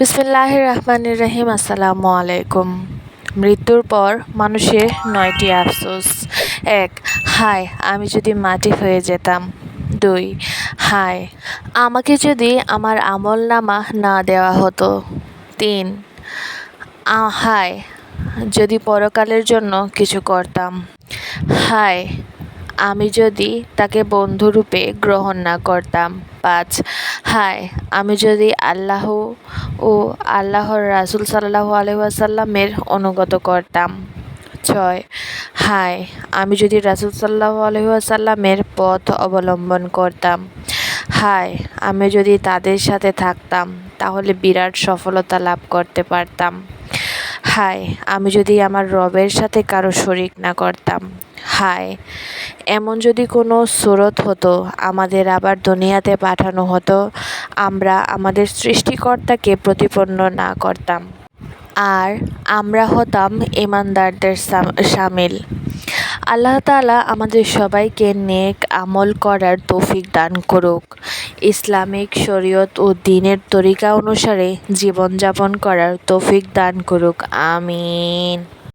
বিসমিল্লাহ রহমানির রহিম, আসসালামু আলাইকুম। মৃত্যুর পর মানুষের নয়টি আফসোস। এক, হায়, আমি যদি মাটি হয়ে যেতাম। দুই, হায়, আমাকে যদি আমার আমল নামা না দেওয়া হতো। তিন হায়, যদি পরকালের জন্য কিছু করতাম। হায়, আমি যদি তাকে বন্ধুরূপে গ্রহণ না করতাম। পাঁচ, হায়, আমি যদি আল্লাহ ও আল্লাহর রাসুল সাল্লাহ আলহাসাল্লামের অনুগত করতাম ছয়, হায়, আমি যদি রাসুল সাল্লাহ আলহাসাল্লামের পথ অবলম্বন করতাম। হায়, আমি যদি তাদের সাথে থাকতাম, তাহলে বিরাট সফলতা লাভ করতে পারতাম। হায়, আমি যদি আমার রবের সাথে কারও শরিক না করতাম। হায়, এমন যদি কোনো সুরত হতো, আমাদের আবার দুনিয়াতে পাঠানো হতো আমরা আমাদের সৃষ্টিকর্তাকে প্রতিপন্ন না করতাম। আর আমরা হতাম ইমানদারদের সামিল। আল্লাহ তাআলা আমাদের সবাইকে নেক আমল করার তৌফিক দান করুক। ইসলামিক শরীয়ত ও দিনের তরিকা অনুসারে জীবনযাপন করার তৌফিক দান করুক। আমিন।